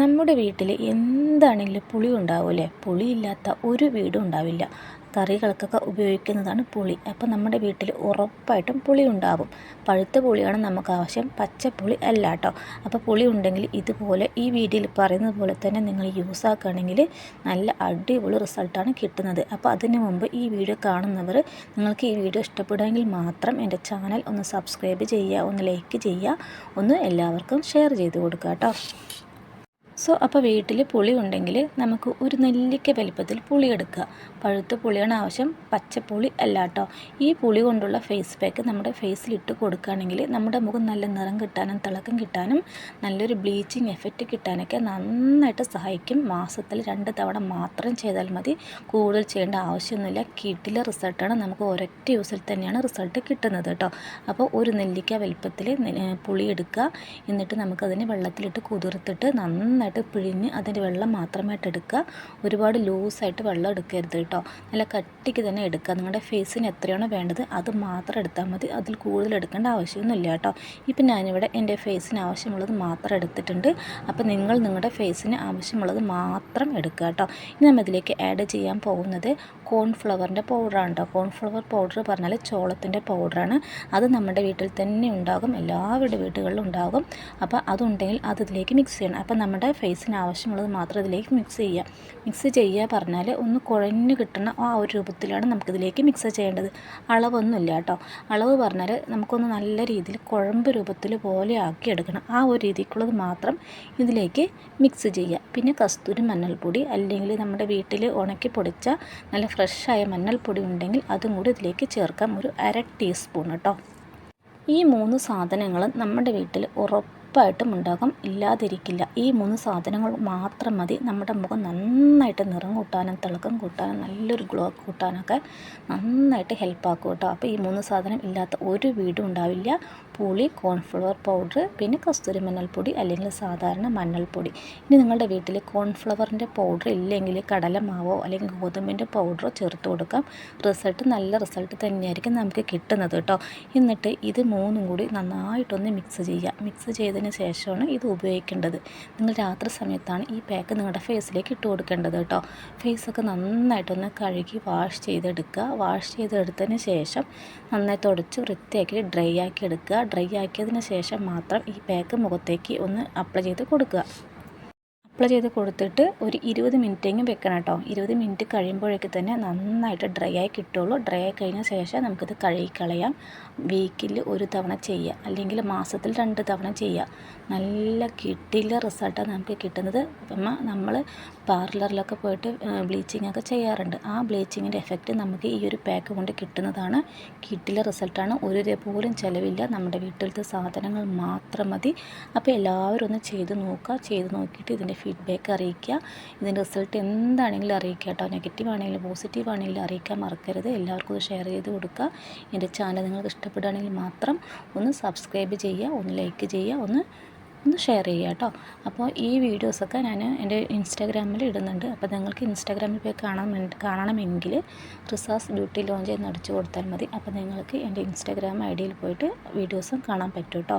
നമ്മുടെ വീട്ടിൽ എന്താണെങ്കിലും പുളി ഉണ്ടാവില്ലേ പുളിയില്ലാത്ത ഒരു വീടും ഉണ്ടാവില്ല. കറികൾക്കൊക്കെ ഉപയോഗിക്കുന്നതാണ് പുളി. അപ്പോൾ നമ്മുടെ വീട്ടിൽ ഉറപ്പായിട്ടും പുളി ഉണ്ടാവും. പഴുത്ത പുളിയാണ് നമുക്ക് ആവശ്യം. പച്ചപ്പുളി അല്ല കേട്ടോ. അപ്പോൾ പുളി ഉണ്ടെങ്കിൽ ഇതുപോലെ ഈ വീഡിയോയിൽ പറയുന്നത് പോലെ തന്നെ നിങ്ങൾ യൂസ് ആക്കുകയാണെങ്കിൽ നല്ല അടിപൊളി റിസൾട്ടാണ് കിട്ടുന്നത്. അപ്പോൾ അതിന് മുമ്പ് ഈ വീഡിയോ കാണുന്നവർ നിങ്ങൾക്ക് ഈ വീഡിയോ ഇഷ്ടപ്പെടുമെങ്കിൽ മാത്രം എന്റെ ചാനൽ ഒന്ന് സബ്സ്ക്രൈബ് ചെയ്യുക ഒന്ന് ലൈക്ക് ചെയ്യുക ഒന്ന് എല്ലാവർക്കും ഷെയർ ചെയ്ത് കൊടുക്കുക കേട്ടോ. സോ അപ്പോൾ വീട്ടിൽ പുളി ഉണ്ടെങ്കിൽ നമുക്ക് ഒരു നെല്ലിക്ക വലിപ്പത്തിൽ പുളി എടുക്കുക. പഴുത്ത പുളിയാണ് ആവശ്യം. പച്ചപ്പുളി അല്ല കേട്ടോ ഈ പുളി കൊണ്ടുള്ള ഫേസ് പാക്ക് നമ്മുടെ ഫേസിലിട്ട് കൊടുക്കുകയാണെങ്കിൽ നമ്മുടെ മുഖം നല്ല നിറം കിട്ടാനും തിളക്കം കിട്ടാനും നല്ലൊരു ബ്ലീച്ചിങ് എഫക്റ്റ് കിട്ടാനൊക്കെ നന്നായിട്ട് സഹായിക്കും. മാസത്തിൽ രണ്ട് തവണ മാത്രം ചെയ്താൽ മതി. കൂടുതൽ ചെയ്യേണ്ട ആവശ്യമൊന്നുമില്ല. കിട്ടിലെ റിസൾട്ടാണ് നമുക്ക് ഒരൊറ്റ യൂസിൽ തന്നെയാണ് റിസൾട്ട് കിട്ടുന്നത് കേട്ടോ അപ്പോൾ ഒരു നെല്ലിക്ക വലിപ്പത്തിൽ പുളി എടുക്കുക. എന്നിട്ട് നമുക്കതിനെ വെള്ളത്തിലിട്ട് കുതിർത്തിട്ട് നന്നായിട്ട് പിഴിഞ്ഞ് അതിന്റെ വെള്ളം മാത്രമായിട്ട് എടുക്കുക. ഒരുപാട് ലൂസായിട്ട് വെള്ളം എടുക്കരുത് കേട്ടോ നല്ല കട്ടിക്ക് തന്നെ എടുക്കുക. നിങ്ങളുടെ ഫേസിന് എത്രയാണോ വേണ്ടത് അത് മാത്രം എടുത്താൽ മതി. അതിൽ കൂടുതൽ എടുക്കേണ്ട ആവശ്യമൊന്നുമില്ല കേട്ടോ. ഇപ്പം ഞാനിവിടെ എന്റെ ഫേസിന് ആവശ്യമുള്ളത് മാത്രം എടുത്തിട്ടുണ്ട്. അപ്പോൾ നിങ്ങൾ നിങ്ങളുടെ ഫേസിന് ആവശ്യമുള്ളത് മാത്രം എടുക്കുക കേട്ടോ. ഇനി നമ്മൾ ഇതിലേക്ക് ആഡ് ചെയ്യാൻ പോകുന്നത് കോൺഫ്ലവറിന്റെ പൗഡറാണ് കേട്ടോ. കോൺഫ്ലവർ പൗഡർ പറഞ്ഞാൽ ചോളത്തിന്റെ പൗഡറാണ്. അത് നമ്മുടെ വീട്ടിൽ തന്നെ ഉണ്ടാകും. എല്ലാവരുടെ വീടുകളിലും ഉണ്ടാകും. അപ്പോൾ അതുണ്ടെങ്കിൽ അത് ഇതിലേക്ക് മിക്സ് ചെയ്യണം. അപ്പോൾ നമ്മുടെ ഫേസിന് ആവശ്യമുള്ളത് മാത്രം ഇതിലേക്ക് മിക്സ് ചെയ്യുക. മിക്സ് ചെയ്യുക പറഞ്ഞാൽ ഒന്ന് കുഴഞ്ഞു കിട്ടുന്ന ആ ഒരു രൂപത്തിലാണ് നമുക്കിതിലേക്ക് മിക്സ് ചെയ്യേണ്ടത്. അളവൊന്നുമില്ല കേട്ടോ. അളവ് പറഞ്ഞാൽ നമുക്കൊന്ന് നല്ല രീതിയിൽ കുഴമ്പ് രൂപത്തിൽ പോലെ ആക്കി എടുക്കണം. ആ ഒരു രീതിക്കുള്ളത് മാത്രം ഇതിലേക്ക് മിക്സ് ചെയ്യുക. പിന്നെ കസ്തൂരി മഞ്ഞൾപ്പൊടി അല്ലെങ്കിൽ നമ്മുടെ വീട്ടിൽ ഉണക്കി പൊടിച്ച നല്ല ഫ്രഷായ മഞ്ഞൾപ്പൊടി ഉണ്ടെങ്കിൽ അതും കൂടി ഇതിലേക്ക് ചേർക്കാം. ഒരു അര ടീസ്പൂൺ കേട്ടോ. ഈ മൂന്ന് സാധനങ്ങളും നമ്മുടെ വീട്ടിൽ ഉറപ്പായിട്ടും ഉണ്ടാകും. ഇല്ലാതിരിക്കില്ല. ഈ മൂന്ന് സാധനങ്ങൾ മാത്രം മതി. നമ്മുടെ മുഖം നന്നായിട്ട് നിറം കൂട്ടാനും തിളക്കം കൂട്ടാനും നല്ലൊരു ഗ്ലോ കൂട്ടാനൊക്കെ നന്നായിട്ട് ഹെൽപ്പാക്കും കേട്ടോ. അപ്പോൾ ഈ മൂന്ന് സാധനം ഇല്ലാത്ത ഒരു വീടും ഉണ്ടാവില്ല. പുളി കോൺഫ്ലവർ പൗഡർ പിന്നെ കസ്തൂരി മഞ്ഞൾപ്പൊടി അല്ലെങ്കിൽ സാധാരണ മഞ്ഞൾപ്പൊടി. ഇനി നിങ്ങളുടെ വീട്ടിൽ കോൺഫ്ലവറിന്റെ പൗഡർ ഇല്ലെങ്കിൽ കടലമാവോ അല്ലെങ്കിൽ ഗോതമ്പിന്റെ പൗഡറോ ചേർത്ത് കൊടുക്കാം. റിസൾട്ട് നല്ല റിസൾട്ട് തന്നെയായിരിക്കും നമുക്ക് കിട്ടുന്നത് കേട്ടോ. എന്നിട്ട് ഇത് മൂന്നും കൂടി നന്നായിട്ടൊന്ന് മിക്സ് ചെയ്യുക. മിക്സ് ചെയ്തതിന് ശേഷമാണ് ഇത് ഉപയോഗിക്കേണ്ടത്. നിങ്ങൾ രാത്രി സമയത്താണ് ഈ പാക്ക് നിങ്ങളുടെ ഫേസിലേക്ക് ഇട്ട് കൊടുക്കേണ്ടത് കേട്ടോ. ഫേസൊക്കെ നന്നായിട്ടൊന്ന് കഴുകി വാഷ് ചെയ്തെടുക്കുക. വാഷ് ചെയ്തെടുത്തതിന് ശേഷം നന്നായി തുടച്ച് വൃത്തിയാക്കി ഡ്രൈ ആക്കി എടുക്കുക. ഡ്രൈ ആക്കിയതിന് ശേഷം മാത്രം ഈ പാക്ക് മുഖത്തേക്ക് ഒന്ന് അപ്ലൈ ചെയ്ത് കൊടുക്കുക. അപ്ലൈ ചെയ്ത് കൊടുത്തിട്ട് ഒരു ഇരുപത് മിനിറ്റെങ്കിലും വെക്കണം കേട്ടോ. ഇരുപത് മിനിറ്റ് കഴിയുമ്പോഴേക്ക് തന്നെ നന്നായിട്ട് ഡ്രൈ ആയി കിട്ടുള്ളൂ. ഡ്രൈ ആയി കഴിഞ്ഞ ശേഷം നമുക്കിത് കഴുകിക്കളയാം. വീക്കിൽ ഒരു തവണ ചെയ്യുക അല്ലെങ്കിൽ മാസത്തിൽ രണ്ട് തവണ ചെയ്യുക നല്ല കിട്ടില്ല റിസൾട്ടാണ് നമുക്ക് കിട്ടുന്നത്. അപ്പം നമ്മൾ പാർലറിലൊക്കെ പോയിട്ട് ബ്ലീച്ചിങ് ഒക്കെ ചെയ്യാറുണ്ട്. ആ ബ്ലീച്ചിങ്ങിന്റെ എഫക്റ്റ് നമുക്ക് ഈ ഒരു പാക്ക് കൊണ്ട് കിട്ടുന്നതാണ്. കിട്ടില്ല റിസൾട്ടാണ് ഒരു പോലും ചിലവില്ല. നമ്മുടെ വീട്ടിലത്തെ സാധനങ്ങൾ മാത്രം മതി. അപ്പോൾ എല്ലാവരും ഒന്ന് ചെയ്ത് നോക്കുക. ചെയ്ത് നോക്കിയിട്ട് ഇതിന്റെ ഫീഡ്ബാക്ക് അറിയിക്കുക. ഇതിന്റെ റിസൾട്ട് എന്താണെങ്കിലും അറിയിക്കുക കേട്ടോ. നെഗറ്റീവ് ആണെങ്കിലും പോസിറ്റീവ് ആണെങ്കിലും അറിയിക്കാൻ മറക്കരുത്. എല്ലാവർക്കും ഇത് ഷെയർ ചെയ്ത് കൊടുക്കുക. എന്റെ ചാനൽ നിങ്ങൾക്ക് ഇഷ്ടപ്പെടുകയാണെങ്കിൽ മാത്രം ഒന്ന് സബ്സ്ക്രൈബ് ചെയ്യുക ഒന്ന് ലൈക്ക് ചെയ്യുക ഒന്ന് ഒന്ന് ഷെയർ ചെയ്യുക കേട്ടോ. അപ്പോൾ ഈ വീഡിയോസൊക്കെ ഞാൻ എന്റെ ഇൻസ്റ്റാഗ്രാമിൽ ഇടുന്നുണ്ട്. അപ്പോൾ നിങ്ങൾക്ക് ഇൻസ്റ്റാഗ്രാമിൽ പോയി കാണാൻ കാണണമെങ്കിൽ റിസാസ് ബ്യൂട്ടി ലോഞ്ച് എന്ന് അടിച്ചു കൊടുത്താൽ മതി. അപ്പോൾ നിങ്ങൾക്ക് എന്റെ ഇൻസ്റ്റാഗ്രാം ഐ ഡിയിൽ പോയിട്ട് വീഡിയോസും കാണാൻ പറ്റും കേട്ടോ.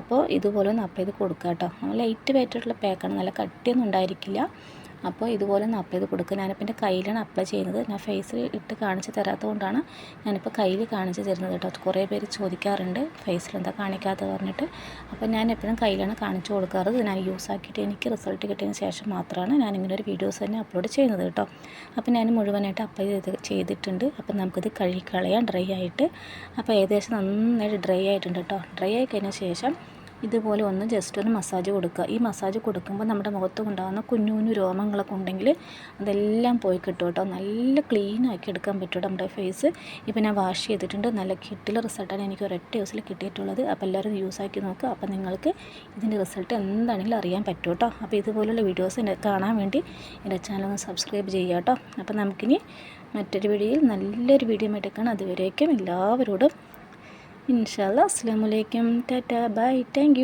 അപ്പോൾ ഇതുപോലെ ഒന്ന് അപ്പ് ചെയ്ത് കൊടുക്കുക കേട്ടോ. ലൈറ്റ് വെയിറ്റായിട്ടുള്ള പാക്കാണ് നല്ല കട്ടിയൊന്നും ഉണ്ടായിരിക്കില്ല. അപ്പോൾ ഇതുപോലെ ഒന്ന് അപ്ലൈ ചെയ്ത് കൊടുക്കുക ഞാനിപ്പോൾ എന്റെ കയ്യിലാണ് അപ്ലൈ ചെയ്യുന്നത്. ഞാൻ ഫേസിൽ ഇട്ട് കാണിച്ച് തരാത്തത് കൊണ്ടാണ് ഞാനിപ്പോൾ കയ്യിൽ കാണിച്ച് തരുന്നത് കേട്ടോ. കുറേ പേര് ചോദിക്കാറുണ്ട് ഫേസിൽ എന്താ കാണിക്കാത്തത്? പറഞ്ഞിട്ട്. അപ്പോൾ ഞാൻ എപ്പോഴും കയ്യിലാണ് കാണിച്ചു കൊടുക്കാറ്. ഞാൻ യൂസ് ആക്കിയിട്ട് എനിക്ക് റിസൾട്ട് കിട്ടിയതിന് ശേഷം മാത്രമാണ് ഞാൻ ഇങ്ങനെ ഒരു വീഡിയോസ് തന്നെ അപ്ലോഡ് ചെയ്യുന്നത് കേട്ടോ. അപ്പോൾ ഞാൻ മുഴുവനായിട്ട് അപ്ലൈ ചെയ്ത് ചെയ്തിട്ടുണ്ട്. അപ്പോൾ നമുക്കിത് കഴുകിക്കളയാം ഡ്രൈ ആയിട്ട്. അപ്പോൾ ഏകദേശം നന്നായിട്ട് ഡ്രൈ ആയിട്ടുണ്ട് കേട്ടോ. ഡ്രൈ ആയി കഴിഞ്ഞ ശേഷം ഇതുപോലെ ഒന്ന് ജസ്റ്റ് ഒന്ന് മസാജ് കൊടുക്കുക. ഈ മസാജ് കൊടുക്കുമ്പോൾ നമ്മുടെ മുഖത്ത് ഉണ്ടാകുന്ന കുഞ്ഞു കുഞ്ഞു രോമങ്ങളൊക്കെ ഉണ്ടെങ്കിൽ അതെല്ലാം പോയി കിട്ടും കേട്ടോ. നല്ല ക്ലീനാക്കി എടുക്കാൻ പറ്റും നമ്മുടെ ഫേസ് ഇപ്പം ഞാൻ വാഷ് ചെയ്തിട്ടുണ്ട്. നല്ല കിട്ടിലെ റിസൾട്ടാണ് എനിക്ക് ഒരൊറ്റ ദിവസത്തിൽ കിട്ടിയിട്ടുള്ളത്. അപ്പോൾ എല്ലാവരും യൂസ് ആക്കി നോക്കുക. അപ്പോൾ നിങ്ങൾക്ക് ഇതിന്റെ റിസൾട്ട് എന്താണെങ്കിലും അറിയാൻ പറ്റും കേട്ടോ. അപ്പോൾ ഇതുപോലുള്ള വീഡിയോസ് കാണാൻ വേണ്ടി എന്റെ ചാനൽ ഒന്ന് സബ്സ്ക്രൈബ് ചെയ്യുക കേട്ടോ. അപ്പോൾ നമുക്കിനി മറ്റൊരു വീഡിയോയിൽ നല്ലൊരു വീഡിയോ എടുക്കണം. അതുവരേക്കും എല്ലാവരോടും ഇൻഷാല്ല അസ്സാം വലൈക്കും ടാറ്റ. ബൈ. താങ്ക്